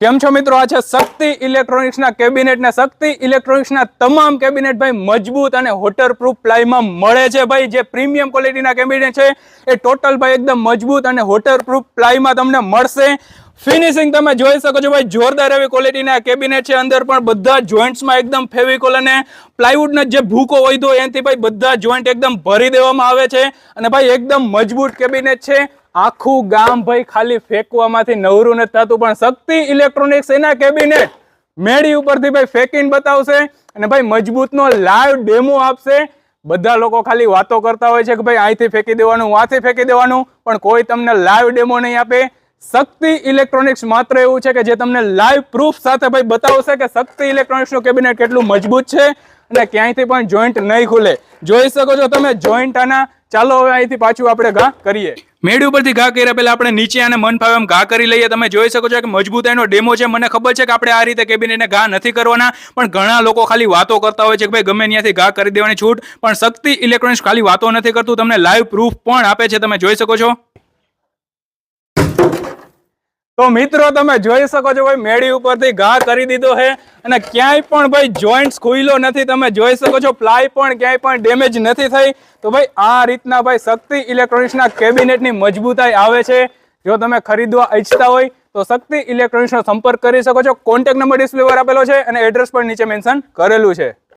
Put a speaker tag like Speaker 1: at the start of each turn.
Speaker 1: કેમ છો મિત્રો? આ છે શક્તિ ઇલેક્ટ્રોનિક્સના કેબિનેટ ને શક્તિ ઇલેક્ટ્રોનિક્સના તમામ કેબિનેટ ભાઈ મજબૂત અને વોટરપ્રૂફ પ્લાયમાં મળે છે ભાઈ. જે પ્રીમિયમ ક્વોલિટીના કેબિનેટ છે, એ ટોટલ ભાઈ એકદમ મજબૂત અને વોટરપ્રૂફ પ્લાયમાં તમને મળશે. ફિનિશિંગ તમે જોઈ શકો છો ભાઈ, જોરદાર એવી ક્વોલિટીના કેબિનેટ છે. અંદર પણ બધા જોઈન્ટ્સમાં એકદમ ફેવિકોલ અને પ્લાયવુડનો જે ભૂકો હોય તો એનાથી ભાઈ બધા જોઈન્ટ એકદમ ભરી દેવામાં આવે છે. અને ભાઈ એકદમ મજબૂત કેબિનેટ છે. આખું ગામ ભાઈ ખાલી ફેંકવામાંથી નવરું નથી થતું, પણ શક્તિ ઇલેક્ટ્રોનિક્સ એના કેબિનેટ મેળી ઉપરથી ભાઈ ફેંકીને બતાવશે અને ભાઈ મજબૂતનો લાઈવ ડેમો આપશે. બધા લોકો ખાલી વાતો કરતા હોય છે કે ભાઈ અહીંથી ફેંકી દેવાનું વાંથી ફેંકી દેવાનું, પણ કોઈ તમને લાઈવ ડેમો નહીં આપે. શક્તિ ઇલેક્ટ્રોનિક્સ માત્ર એવું છે કે જે તમને લાઈવ પ્રૂફ સાથે ભાઈ બતાવશે કે શક્તિ ઇલેક્ટ્રોનિક્સનું કેબિનેટ કેટલું મજબૂત છે અને ક્યાંયથી પણ જોઈન્ટ નહીં ખુલે. જોઈ શકો છો તમે જોઈન્ટ આના. ચાલો હવે અહીંથી પાછું આપણે ઘા કરીએ. મેળી ઉપરથી ઘા કર્યા પહેલા આપણે નીચે અને મન ફાવે ઘા કરી લઈએ. તમે જોઈ શકો છો કે મજબૂતાઈનો ડેમો છે. મને ખબર છે કે આપણે આ રીતે કેબિનેટને ઘા નથી કરવાના, પણ ઘણા લોકો ખાલી વાતો કરતા હોય છે કે ભાઈ ગમે ત્યાંથી ઘા કરી દેવાની છૂટ, પણ શક્તિ ઇલેક્ટ્રોનિક્સ ખાલી વાતો નથી કરતું. તમને લાઈવ પ્રૂફ પણ આપે છે. તમે જોઈ શકો છો. તો મિત્રો, તમે જોઈ શકો છો ભાઈ, મેળી ઉપરથી ઘા કરી દીધો છે અને ક્યાંય પણ ભાઈ જોઈન્ટ્સ ખુલ્લો નથી. તમે જોઈ શકો છો પ્લાય પણ ક્યાંય પણ ડેમેજ નથી થઈ. તો ભાઈ, આ રીતના ભાઈ શક્તિ ઇલેક્ટ્રોનિક્સના કેબિનેટની મજબૂતાઈ આવે છે. જો તમે ખરીદવા ઈચ્છતા હોય, તો શક્તિ ઇલેક્ટ્રોનિક્સનો સંપર્ક કરી શકો છો. કોન્ટેક્ટ નંબર ડિસ્પ્લે આપેલો છે અને એડ્રેસ પણ નીચે મેન્શન કરેલું છે.